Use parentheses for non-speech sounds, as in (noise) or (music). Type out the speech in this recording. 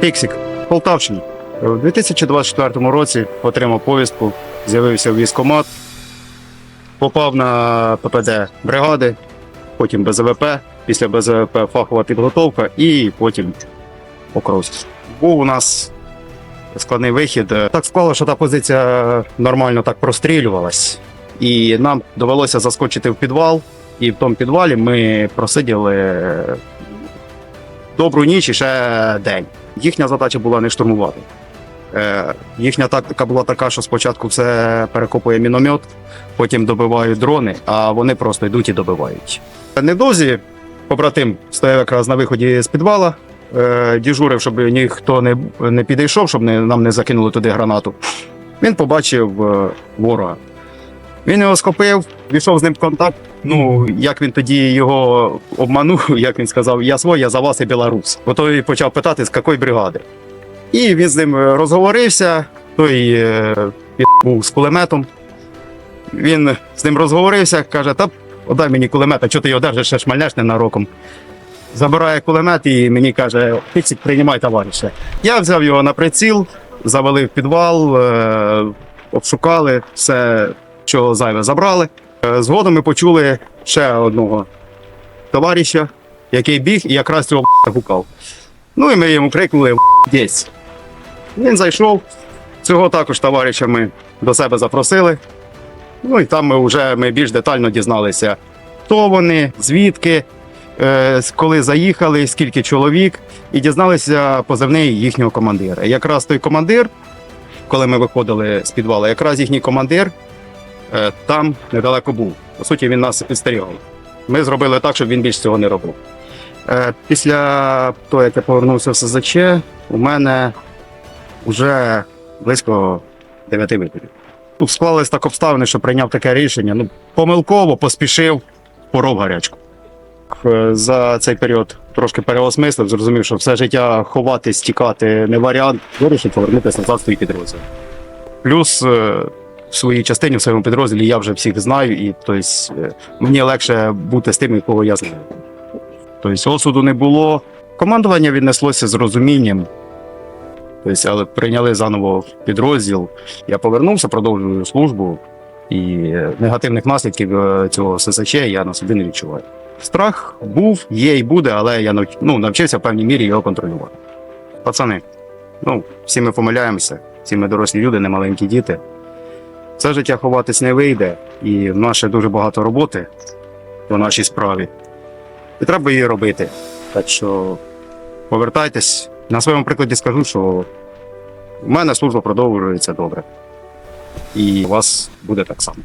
Піксік, Полтавщина. У 2024 році отримав повістку, з'явився в військкомат, попав на ППД бригади, потім БЗВП, після БЗВП фахова підготовка і потім окрос. Був у нас складний вихід. Так склало, що та позиція нормально так прострілювалась, і нам довелося заскочити в підвал. І в тому підвалі ми просиділи добру ніч і ще день. Їхня задача була не штурмувати. Е, їхня тактика була така, що спочатку все перекопує міномет, потім добивають дрони, а вони просто йдуть і добивають. Невдовзі побратим стояв якраз на виході з підвала, е, діжурив, щоб ніхто не, не підійшов, щоб не, нам не закинули туди гранату. Він побачив е, ворога. Він його схопив, війшов з ним в контакт. Ну, як він тоді його обманув, (laughs) як він сказав, я свой, я за вас і білорус. Бо той почав питати, з якої бригади. І він з ним е, розговорився, той е, був з кулеметом. Він з ним розговорився, каже: та отдай мені кулемет, а чого ти його держиш, ще шмальнеш ненароком. Забирає кулемет і мені каже, Фіксик, приймай товариша. Я взяв його на приціл, завалив в підвал, е, обшукали, все, що зайве забрали. Е, Згодом ми почули ще одного товариша, який біг і якраз цього (laughs) гукав. Ну і ми йому крикнули десь. Він зайшов. Цього також товариша ми до себе запросили. Ну і там ми вже ми більш детально дізналися, хто вони, звідки, е, коли заїхали, скільки чоловік, і дізналися позивний їхнього командира. Якраз той командир, коли ми виходили з підвалу, якраз їхній командир там недалеко був. По суті, він нас підстерігав. Ми зробили так, щоб він більш цього не робив. Е, Після того, як я повернувся в СЗЧ, у мене вже близько 9 випадків. Тут склались так обставини, що прийняв таке рішення. Ну, помилково поспішив, поров гарячку. Е, За цей період трошки переосмислив, зрозумів, що все життя ховатись, тікати не варіант. Вирішив повернутися назад в свій підрозділ. Плюс е, в своїй частині, в своєму підрозділі я вже всіх знаю, і тобто, е, мені легше бути з тими, кого я знаю. Тобто осуду не було. Командування віднеслося з розумінням. Тобто, але прийняли заново підрозділ. Я повернувся, продовжую службу, і е, негативних наслідків е, цього ССЧ я на собі не відчуваю. Страх був, є і буде, але я ну, навчився в певній мірі його контролювати. Пацани, ну, всі ми помиляємося, всі ми дорослі люди, не маленькі діти. Це життя ховатись не вийде, і в нас ще дуже багато роботи по нашій справі. І треба її робити. Так що повертайтесь. На своєму прикладі скажу, що в мене служба продовжується добре. І у вас буде так само.